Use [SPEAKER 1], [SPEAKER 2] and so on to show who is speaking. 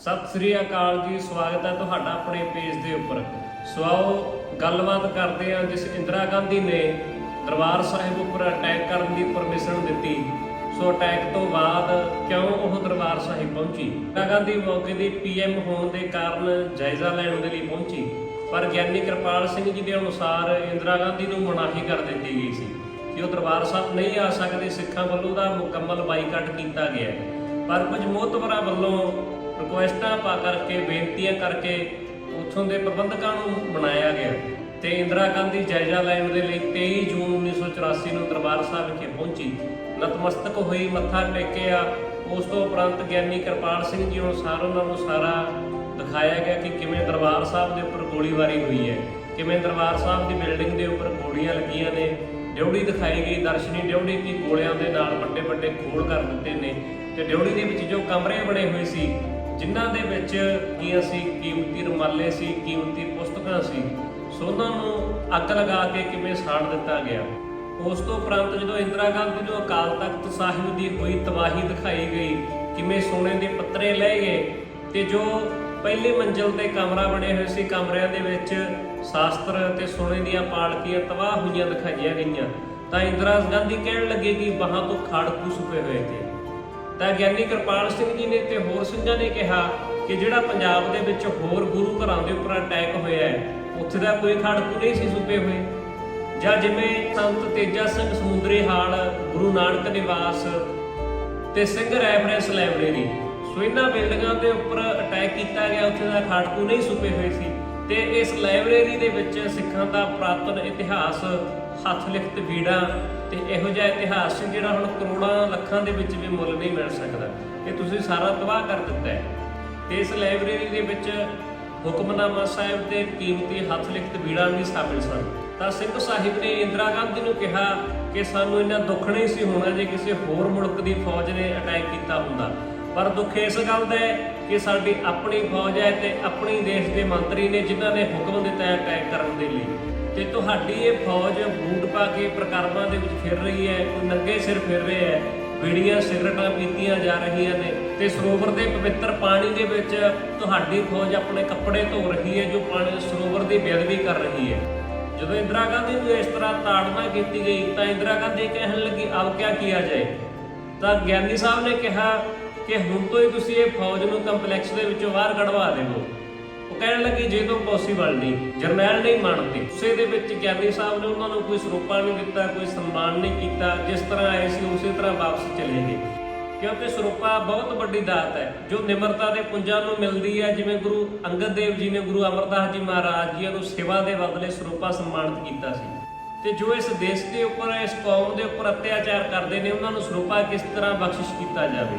[SPEAKER 1] ਸਤਿ ਸ੍ਰੀ ਅਕਾਲ ਜੀ, ਸਵਾਗਤ ਹੈ ਤੁਹਾਡਾ ਆਪਣੇ ਪੇਜ ਦੇ ਉੱਪਰ। ਸੋ ਆਓ, ਗੱਲਬਾਤ ਕਰਦੇ ਹਾਂ ਜਿਸ ਇੰਦਰਾ ਗਾਂਧੀ ਨੇ ਦਰਬਾਰ ਸਾਹਿਬ ਉੱਪਰ ਅਟੈਕ ਕਰਨ ਦੀ ਪਰਮਿਸ਼ਨ ਦਿੱਤੀ। ਸੋ ਅਟੈਕ ਤੋਂ ਬਾਅਦ ਕਿਉਂ ਉਹ ਦਰਬਾਰ ਸਾਹਿਬ ਪਹੁੰਚੀ? ਇੰਦਰਾ ਗਾਂਧੀ ਮੌਕੇ ਦੀ ਪੀਐਮ ਹੋਣ ਦੇ ਕਾਰਨ ਜਾਇਜ਼ਾ ਲੈਣ ਦੇ ਲਈ ਪਹੁੰਚੀ। ਪਰ ਗਿਆਨੀ ਕਿਰਪਾਲ ਸਿੰਘ ਜੀ ਦੇ ਅਨੁਸਾਰ ਇੰਦਰਾ ਗਾਂਧੀ ਨੂੰ ਮਨਾਹੀ ਕਰ ਦਿੱਤੀ ਗਈ ਸੀ ਕਿ ਉਹ ਦਰਬਾਰ ਸਾਹਿਬ ਨਹੀਂ ਆ ਸਕਦੇ, ਸਿੱਖਾਂ ਵੱਲੋਂ ਦਾ ਮੁਕੰਮਲ ਬਾਈਕਾਟ ਕੀਤਾ ਗਿਆ ਪਰ ਕੁਝ ਮੋਹਤਵਰਾਂ ਵੱਲੋਂ ਰਿਕੁਐਸਟਾਂ ਪਾ ਕਰਕੇ, ਬੇਨਤੀਆਂ ਕਰਕੇ ਉੱਥੋਂ ਦੇ ਪ੍ਰਬੰਧਕਾਂ ਨੂੰ ਬਣਾਇਆ ਗਿਆ ਤੇ ਇੰਦਰਾ ਗਾਂਧੀ ਜਾਇਜ਼ਾ ਲੈਣ ਦੇ ਲਈ 23 ਜੂਨ 1984 ਨੂੰ ਦਰਬਾਰ ਸਾਹਿਬ ਵਿਖੇ ਪਹੁੰਚੀ। ਨਤਮਸਤਕ ਹੋਈ, ਮੱਥਾ ਟੇਕਿਆ। ਉਸ ਤੋਂ ਉਪਰੰਤ ਗਿਆਨੀ ਕਿਰਪਾਲ ਸਿੰਘ ਜੀ ਅਨੁਸਾਰ ਉਹਨਾਂ ਨੂੰ ਸਾਰਾ ਦਿਖਾਇਆ ਗਿਆ ਕਿ ਕਿਵੇਂ ਦਰਬਾਰ ਸਾਹਿਬ ਦੇ ਉੱਪਰ ਗੋਲੀਬਾਰੀ ਹੋਈ ਹੈ, ਕਿਵੇਂ ਦਰਬਾਰ ਸਾਹਿਬ ਦੀ ਬਿਲਡਿੰਗ ਦੇ ਉੱਪਰ ਗੋਲੀਆਂ ਲੱਗੀਆਂ ਨੇ। ਡਿਊੜੀ ਦਿਖਾਈ ਗਈ, ਦਰਸ਼ਨੀ ਡਿਉੜੀ ਕੀ ਗੋਲਿਆਂ ਦੇ ਨਾਲ ਵੱਡੇ ਵੱਡੇ ਖੋਲ ਕਰ ਦਿੱਤੇ ਨੇ ਤੇ ਡਿਊੜੀ ਦੇ ਵਿੱਚ ਜੋ ਕਮਰੇ ਬਣੇ ਹੋਏ ਸੀ ਜਿਨ੍ਹਾਂ ਦੇ ਵਿੱਚ ਕੀ ਸੀ ਕੀਮਤੀ ਰੁਮਾਲੇ ਸੀ, ਕੀਮਤੀ ਪੁਸਤਕਾਂ ਸੀ ਸੋ ਉਹਨਾਂ ਨੂੰ ਅੱਗ ਲਗਾ ਕੇ ਕਿਵੇਂ ਸਾੜ ਦਿੱਤਾ ਗਿਆ? ਉਸ ਤੋਂ ਉਪਰੰਤ ਜਦੋਂ ਇੰਦਰਾ ਗਾਂਧੀ ਨੂੰ ਅਕਾਲ ਤਖਤ ਸਾਹਿਬ ਦੀ ਹੋਈ ਤਬਾਹੀ ਦਿਖਾਈ ਗਈ, ਕਿਵੇਂ ਸੋਨੇ ਦੇ ਪੱਤਰੇ ਲਏ ਗਏ ਤੇ ਜੋ ਪਹਿਲੀ ਮੰਜ਼ਲ ਤੇ ਕਮਰਾ ਬਣੇ ਹੋਏ ਸੀ, ਕਮਰਿਆਂ ਦੇ ਵਿੱਚ ਸ਼ਾਸਤਰ ਤੇ ਸੋਨੇ ਦੀਆਂ ਪਾਲਕੀਆਂ ਤਬਾਹ ਹੋਈਆਂ ਦਿਖਾਈਆਂ ਗਈਆਂ, ਤਾਂ ਇੰਦਰਾ ਗਾਂਧੀ ਕਹਿਣ ਲੱਗੇ ਕਿ ਬਾਹਾਂ ਤੋਂ ਖਾੜਕੂ ਸੁਪੇ ਹੋਏ ਤੇ। ਤਾਂ ਗਿਆਨੀ ਕਿਰਪਾਲ ਸਿੰਘ ਜੀ ਨੇ ਤੇ ਹੋਰ ਸਿੰਘਾਂ ਨੇ ਕਿਹਾ ਕਿ ਜਿਹੜਾ ਪੰਜਾਬ ਦੇ ਵਿੱਚ ਹੋਰ ਗੁਰੂ ਘਰਾਂ ਦੇ ਉੱਪਰ ਅਟੈਕ ਹੋਇਆ ਹੈ, ਉੱਥੇ ਦਾ ਕੋਈ ਖਾੜਕੂ ਨਹੀਂ ਸੀ ਸੁਪੇ ਹੋਏ। ਜਾਂ ਜਿਵੇਂ ਸੰਤ ਤੇਜਾ ਸਿੰਘ ਸਮੁੰਦਰੀ ਹਾਲ, ਗੁਰੂ ਨਾਨਕ ਨਿਵਾਸ ਤੇ ਸਿੰਘ ਰੈਫਰੈਂਸ ਲਾਇਬ੍ਰੇਰੀ ਸੋ ਇਹਨਾਂ ਬਿਲਡਿੰਗਾਂ ਦੇ ਉੱਪਰ ਅਟੈਕ ਕੀਤਾ ਗਿਆ, ਉੱਥੇ ਦਾ ਖਾੜਕੂ ਨਹੀਂ ਸੁਪੇ ਹੋਏ ਸੀ। ਤੇ ਇਸ ਲਾਇਬ੍ਰੇਰੀ ਦੇ ਵਿੱਚ ਸਿੱਖਾਂ ਦਾ ਪੁਰਾਤਨ ਇਤਿਹਾਸ ਹੱਥ ਲਿਖਤ ਬੀੜਾਂ ਤੇ ਇਹੋ ਜਿਹਾ ਇਤਿਹਾਸ ਸੀ ਜਿਹੜਾ ਹੁਣ ਕਰੋੜਾਂ ਲੱਖਾਂ ਦੇ ਵਿੱਚ ਵੀ ਮੁੱਲ ਨਹੀਂ ਮਿਲ ਸਕਦਾ। ਇਹ ਤੁਸੀਂ ਸਾਰਾ ਤਬਾਹ ਕਰ ਦਿੱਤਾ ਹੈ। ਤੇ ਇਸ ਲਾਇਬ੍ਰੇਰੀ ਦੇ ਵਿੱਚ ਹੁਕਮਨਾਮਾ ਸਾਹਿਬ ਦੇ ਕੀਮਤੀ ਹੱਥ ਲਿਖਤ ਬੀੜਾਂ ਵੀ ਸ਼ਾਮਿਲ ਸਨ। ਤਾਂ ਸਿੰਘ ਸਾਹਿਬ ਨੇ ਇੰਦਰਾ ਗਾਂਧੀ ਨੂੰ ਕਿਹਾ ਕਿ ਸਾਨੂੰ ਇੰਨਾ ਦੁੱਖ ਨਹੀਂ ਸੀ ਹੋਣਾ ਜੇ ਕਿਸੇ ਹੋਰ ਮੁਲਕ ਦੀ ਫੌਜ ਨੇ ਅਟੈਕ ਕੀਤਾ ਹੁੰਦਾ। ਪਰ ਦੁੱਖ ਇਸ ਗੱਲ ਦਾ ਹੈ ਕਿ ਸਾਡੀ ਆਪਣੀ ਫੌਜ ਹੈ ਤੇ ਆਪਣੇ ਦੇਸ਼ ਦੇ ਮੰਤਰੀ ਨੇ ਜਿਨ੍ਹਾਂ ਨੇ ਹੁਕਮ ਦਿੱਤਾ ਹੈ ਅਟੈਕ ਕਰਨ ਦੇ ਲਈ। ਤੇ ਤੁਹਾਡੀ ਇਹ ਫੌਜ ਬੂਟ ਪਾ ਕੇ ਪ੍ਰਕਰਮਾਂ ਦੇ ਵਿੱਚ ਫਿਰ ਰਹੀ ਹੈ, ਕੋਈ ਨੰਗੇ ਸਿਰ ਫਿਰ ਰਿਹਾ ਹੈ, ਬੀੜੀਆਂ, ਸਿਗਰਟਾਂ ਪੀਤੀਆਂ ਜਾ ਰਹੀਆਂ ਨੇ ਤੇ ਸਰੋਵਰ ਦੇ ਪਵਿੱਤਰ ਪਾਣੀ ਦੇ ਵਿੱਚ ਤੁਹਾਡੀ ਫੌਜ ਆਪਣੇ ਕੱਪੜੇ ਧੋ ਰਹੀ ਹੈ, ਜੋ ਪਾਣੀ ਸਰੋਵਰ ਦੀ ਬੇਅਦਬੀ ਕਰ ਰਹੀ ਹੈ। ਜਦੋਂ ਇੰਦਰਾ ਗਾਂਧੀ ਨੂੰ ਇਸ ਤਰ੍ਹਾਂ ਤਾੜਨਾ ਕੀਤੀ ਗਈ, ਤਾਂ ਇੰਦਰਾ ਗਾਂਧੀ ਕਹਿਣ ਲੱਗੀ ਅਬ ਕਿਆ ਕੀਤਾ ਜਾਏ? ਤਾਂ ਗਿਆਨੀ ਸਾਹਿਬ ਨੇ ਕਿਹਾ ਕਿ ਹੁਣ ਤੋਂ ਹੀ ਤੁਸੀਂ ਇਹ ਫੌਜ ਨੂੰ ਕੰਪਲੈਕਸ ਦੇ ਵਿੱਚੋਂ ਬਾਹਰ ਕਢਵਾ ਦੇਵੋ ਉਹ ਕਹਿਣ ਲੱਗੇ, ਜੇ ਤੋਂ ਪੋਸੀਬਲ ਨਹੀਂ, ਜਰਨੈਲ ਨਹੀਂ ਮੰਨਦੇ ਉਸੇ ਦੇ ਵਿੱਚ ਗਿਆਨੀ ਸਾਹਿਬ ਨੇ ਉਹਨਾਂ ਨੂੰ ਕੋਈ ਸਰੋਪਾ ਨਹੀਂ ਦਿੱਤਾ, ਕੋਈ ਸਨਮਾਨ ਨਹੀਂ ਕੀਤਾ। ਜਿਸ ਤਰ੍ਹਾਂ ਆਏ ਸੀ, ਉਸੇ ਤਰ੍ਹਾਂ ਵਾਪਸ ਚਲੇ ਗਏ। ਕਿਉਂਕਿ ਸਰੋਪਾ ਬਹੁਤ ਵੱਡੀ ਦਾਤ ਹੈ, ਜੋ ਨਿਮਰਤਾ ਦੇ ਪੁੰਜਾਂ ਨੂੰ ਮਿਲਦੀ ਹੈ। ਜਿਵੇਂ ਗੁਰੂ ਅੰਗਦ ਦੇਵ ਜੀ ਨੇ ਗੁਰੂ ਅਮਰਦਾਸ ਜੀ ਮਹਾਰਾਜ ਜੀ ਨੂੰ ਸੇਵਾ ਦੇ ਬਦਲੇ ਸਰੋਪਾ ਸਨਮਾਨਿਤ ਕੀਤਾ ਸੀ। ਤੇ ਜੋ ਇਸ ਦੇਸ਼ ਦੇ ਉੱਪਰ, ਇਸ ਕੌਮ ਦੇ ਉੱਪਰ ਅਤਿਆਚਾਰ ਕਰਦੇ ਨੇ, ਉਹਨਾਂ ਨੂੰ ਸਰੋਪਾ ਕਿਸ ਤਰ੍ਹਾਂ ਬਖਸ਼ਿਸ਼ ਕੀਤਾ ਜਾਵੇ?